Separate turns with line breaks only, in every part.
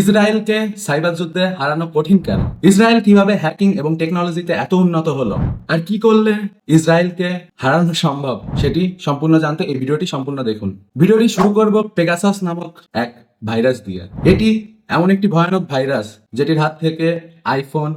ইসরায়েলকে সাইবার যুদ্ধে হারানো কঠিন কেন? ইসরায়েল কীভাবে হ্যাকিং এবং টেকনোলজিতে এত উন্নত হলো? আর কি করলে ইসরায়েলকে হারানো সম্ভব? সেটি সম্পূর্ণ জানতে এই ভিডিওটি সম্পূর্ণ দেখুন। ভিডিওটি শুরু করব পেগাসাস নামক এক ভাইরাস দিয়ে। এটি এমন একটি ভয়ানক ভাইরাস যেটির হাত থেকে আইফোন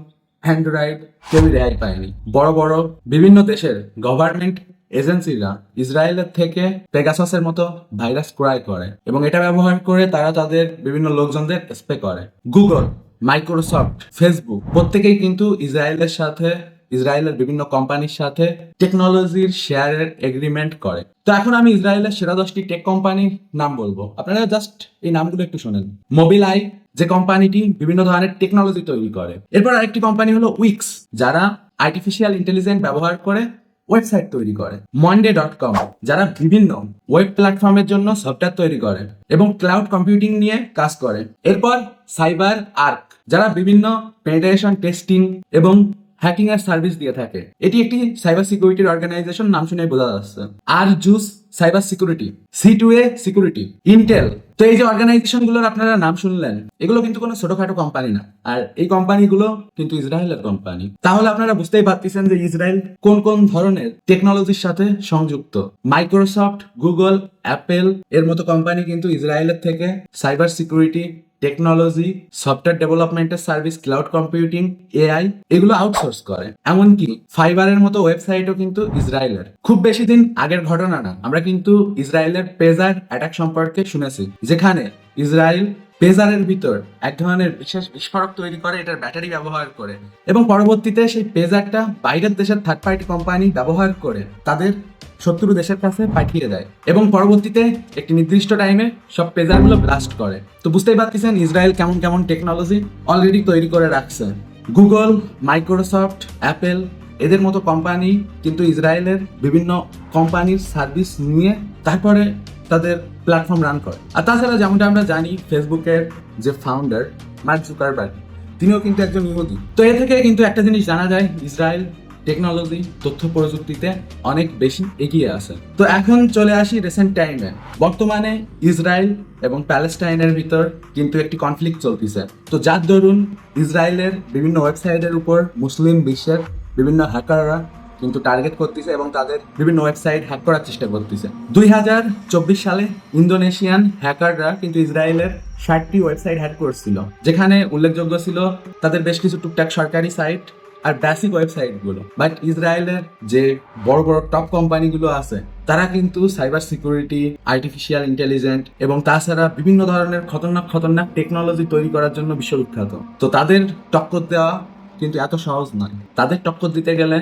অ্যান্ড্রয়েড কেউই রেহাই পায়নি। বড় বড় বিভিন্ন দেশের গভর্নমেন্ট এজেন্সিরা ইসরায়েলের থেকে পেগাসাসের মতো ভাইরাস ক্রয় করে এবং এটা ব্যবহার করে তারা তাদের বিভিন্ন লোকজনদের স্প্রে করে। গুগল, মাইক্রোসফট, ফেসবুক প্রত্যেকেই কিন্তু ইসরায়েলের সাথে, ইসরায়েলের বিভিন্ন কোম্পানির সাথে টেকনোলজির শেয়ারের এগ্রিমেন্ট করে। তো এখন আমি ইসরায়েলের সেরা দশটি টেক কোম্পানির নাম বলব। আপনারা জাস্ট এই নামগুলো একটু শোনেন। মোবিল আই যে কোম্পানিটি বিভিন্ন ধরনের টেকনোলজি তৈরি করে। এরপর আরেকটি কোম্পানি হলো উইক্স যারা আর্টিফিশিয়াল ইন্টেলিজেন্স ব্যবহার করে ওয়েবসাইট তৈরি করে মন্ডে ডট কম যারা বিভিন্ন ওয়েব প্ল্যাটফর্মের জন্য সফটওয়্যার তৈরি করে এবং ক্লাউড কম্পিউটিং নিয়ে কাজ করে। এরপর সাইবার আর্ক যারা বিভিন্ন পেনিট্রেশন টেস্টিং এবং হ্যাকিং এর সার্ভিস দিয়ে থাকে। এটি একটি সাইবার সিকিউরিটির অর্গানাইজেশন নাম শুনে বোঝা যাচ্ছে। আর juice cyber security C to a security Intel তো এই যে অর্গানাইজেশনগুলোর আপনারা নাম শুনলেন, এগুলো কিন্তু কোনো ছোটখাটো কোম্পানি না। আর এই কোম্পানিগুলো কিন্তু ইসরায়েলের কোম্পানি তাহলে আপনারা বুঝতেই পারতেছেন যে ইসরায়েল কোন কোন ধরনের টেকনোলজির সাথে সংযুক্ত। মাইক্রোসফট গুগল অ্যাপেল এর মতো কোম্পানি কিন্তু ইসরায়েলের থেকে সাইবার সিকিউরিটি টেকনোলজি সফটওয়্যার ডেভেলপমেন্টের সার্ভিস ক্লাউড কম্পিউটিং এআই এগুলো আউটসোর্স করে। এমনকি ফাইবারের মতো ওয়েবসাইটও কিন্তু ইসরায়েলের। খুব বেশি দিন আগের ঘটনা না, আমরা কিন্তু ইসরায়েলের পেজার অ্যাটাক সম্পর্কে শুনেছি, যেখানে ইসরায়েল পেজারের ভিতর এক ধরনের বিশেষ বিস্ফোরক তৈরি করে, এটার ব্যাটারি ব্যবহার করে। এবং পরবর্তীতে সেই পেজারটা বাইরের দেশের থার্ড পার্টি কোম্পানি ব্যবহার করে, তাদের শত্রু দেশের কাছে পাঠিয়ে দেয় এবং পরবর্তীতে একটি নির্দিষ্ট টাইমে সব পেজারগুলো ব্লাস্ট করে। তো বুঝতেই পারতেছেন ইসরায়েল কেমন কেমন টেকনোলজি অলরেডি তৈরি করে রাখছে। গুগল মাইক্রোসফট অ্যাপেল এদের মতো কোম্পানি কিন্তু ইসরায়েলের বিভিন্ন কোম্পানির সার্ভিস নিয়ে তারপরে তাদের প্ল্যাটফর্ম রান করে। আর তাছাড়া যেমনটা আমরা জানি ফেসবুকের যে ফাউন্ডার মার্ক জুকারবার্গ তিনিও কিন্তু একজন ইহুদি। তো এ থেকে কিন্তু একটা জিনিস জানা যায়, ইসরায়েল টেকনোলজি তথ্য প্রযুক্তিতে অনেক বেশি এগিয়ে আছে। তো এখন চলে আসি রিসেন্ট টাইমে বর্তমানে ইসরায়েল এবং প্যালেস্টাইনের ভিতর কিন্তু একটি কনফ্লিক্ট চলতেছে। তো যার দরুন ইসরায়েলের বিভিন্ন ওয়েবসাইটের উপর মুসলিম বিশ্বের বিভিন্ন হ্যাকাররা কিন্তু টার্গেট করতেছে এবং তাদের বিভিন্ন ওয়েবসাইট হ্যাক করার চেষ্টা করতেছে। দুই হাজার চব্বিশ সালে ইন্দোনেশিয়ান হ্যাকাররা কিন্তু ইসরায়েলের ষাটটি ওয়েবসাইট হ্যাক করছিল। যেখানে উল্লেখযোগ্য ছিল তাদের বেশ কিছু টুকটাক সরকারি সাইট আর বেসিক ওয়েবসাইটগুলো বাট ইসরায়েলের যে বড় বড় টপ কোম্পানিগুলো আছে, তারা কিন্তু সাইবার সিকিউরিটি আর্টিফিশিয়াল ইন্টেলিজেন্ট এবং তাছাড়া বিভিন্ন ধরনের খতরনাক খতরনাক টেকনোলজি তৈরি করার জন্য বিশ্ববিখ্যাত তো তাদের টক্কর দেওয়া কিন্তু এত সহজ নয়। তাদের টক্কর দিতে গেলে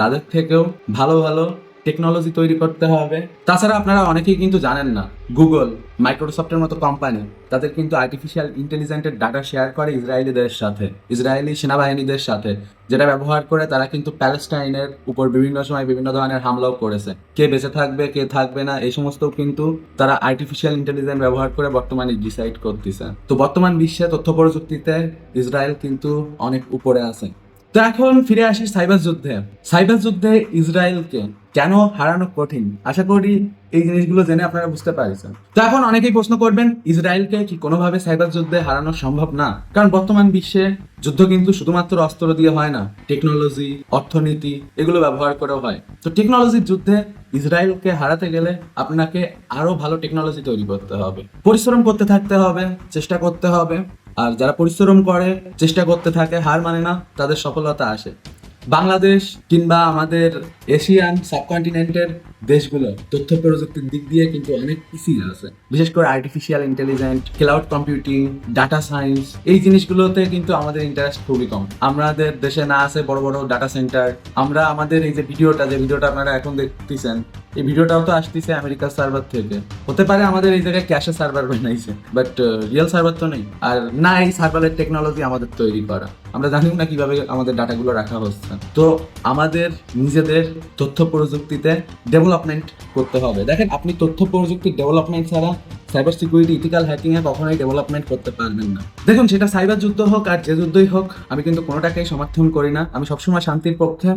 তাদের থেকেও ভালো ভালো টেকনোলজি তৈরি করতে হবে। তাছাড়া আপনারা অনেকেই কিন্তু জানেন না গুগল মাইক্রোসফটের মতো কোম্পানি তাদের কিন্তু আর্টিফিশিয়াল ইন্টেলিজেন্টের ডাটা শেয়ার করে ইসরায়েলিদের সাথে, ইসরায়েলি সেনাবাহিনীদের সাথে, যেটা ব্যবহার করে তারা কিন্তু প্যালেস্টাইনের উপর বিভিন্ন সময় বিভিন্ন ধরনের হামলাও করেছে। কে বেঁচে থাকবে, কে থাকবে না, এই সমস্ত কিন্তু তারা আর্টিফিশিয়াল ইন্টেলিজেন্স ব্যবহার করে বর্তমানে ডিসাইড করতেছে। তো বর্তমান বিশ্বে তথ্য প্রযুক্তিতে ইসরায়েল কিন্তু অনেক উপরে আছে। তো এখন ফিরে আসি সাইবার যুদ্ধে। সাইবার যুদ্ধে ইসরায়েলকে কেন হারানো কঠিন? আশা করি এই জিনিসগুলো জেনে আপনারা বুঝতে পারছেন। তো এখন অনেকেই প্রশ্ন করবেন, ইসরায়েলকে কি কোনোভাবে সাইবার যুদ্ধে হারানো সম্ভব না? কারণ বর্তমান বিশ্বে যুদ্ধ কিন্তু শুধুমাত্র অস্ত্র দিয়ে হয় না টেকনোলজি অর্থনীতি, এগুলো ব্যবহার করেও হয়। তো টেকনোলজির যুদ্ধে ইসরায়েলকে হারাতে গেলে আপনাকে আরও ভালো টেকনোলজি তৈরি করতে হবে। পরিশ্রম করতে থাকতে হবে, চেষ্টা করতে হবে। আর যারা পরিশ্রম করে, চেষ্টা করতে থাকে, হার মানে না, তাদের সফলতা আসে। বাংলাদেশ কিংবা আমাদের এশিয়ান সাবকন্টিনেন্টের দেশগুলো তথ্য প্রযুক্তির দিক দিয়ে কিন্তু অনেক পিছিয়ে আছে। বিশেষ করে artificial intelligent cloud computing data science এই জিনিসগুলোতে কিন্তু আমাদের ইন্টারেস্ট খুবই কম। আমাদের দেশে না আছে বড় বড় ডাটা সেন্টার আমরা আমাদের এই যে ভিডিওটা যে ভিডিওটা আপনারা এখন দেখতেছেন, এই ভিডিওটাও তো আসতেছে আমেরিকার সার্ভার থেকে। হতে পারে আমাদের এই জায়গায় ক্যাশে সার্ভার বানাইছে বাট রিয়েল সার্ভার তো নেই। আর না এই সার্ভারের টেকনোলজি আমাদের তৈরি করা। আমরা জানিও না কীভাবে আমাদের ডাটাগুলো রাখা হচ্ছে। তো আমাদের নিজেদের তথ্য প্রযুক্তিতে ডেভেলপমেন্ট করতে হবে। দেখেন, আপনি তথ্য প্রযুক্তির ডেভেলপমেন্ট ছাড়া সাইবার সিকিউরিটি ইথিক্যাল হ্যাকিং এ কখনোই ডেভেলপমেন্ট করতে পারবেন না। দেখুন, সেটা সাইবার যুদ্ধ হোক আর যে যুদ্ধই হোক, আমি কিন্তু কোনোটাকেই সমর্থন করি না। আমি সবসময় শান্তির পক্ষে।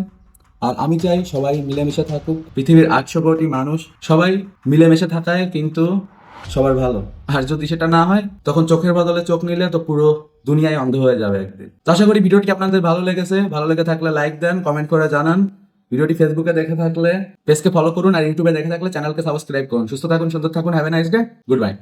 আর আমি চাই সবাই মিলেমিশে থাকুক। পৃথিবীর আটশো কোটি মানুষ সবাই মিলেমিশে থাকায় কিন্তু সবার ভালো। আর যদি সেটা না হয়, তখন চোখের বদলে চোখ নিলে তো পুরো দুনিয়ায় অন্ধ হয়ে যাবে একদিন। তো আশা করি ভিডিওটি আপনাদের ভালো লেগেছে। ভালো লেগে থাকলে লাইক দেন কমেন্ট করে জানান। ভিডিওটি ফেসবুকে দেখে থাকলে পেজকে ফলো করুন। আর ইউটিউবে দেখে থাকলে চ্যানেলকে সাবস্ক্রাইব করুন। সুস্থ থাকুন, সুন্দর থাকুন have a nice day good bye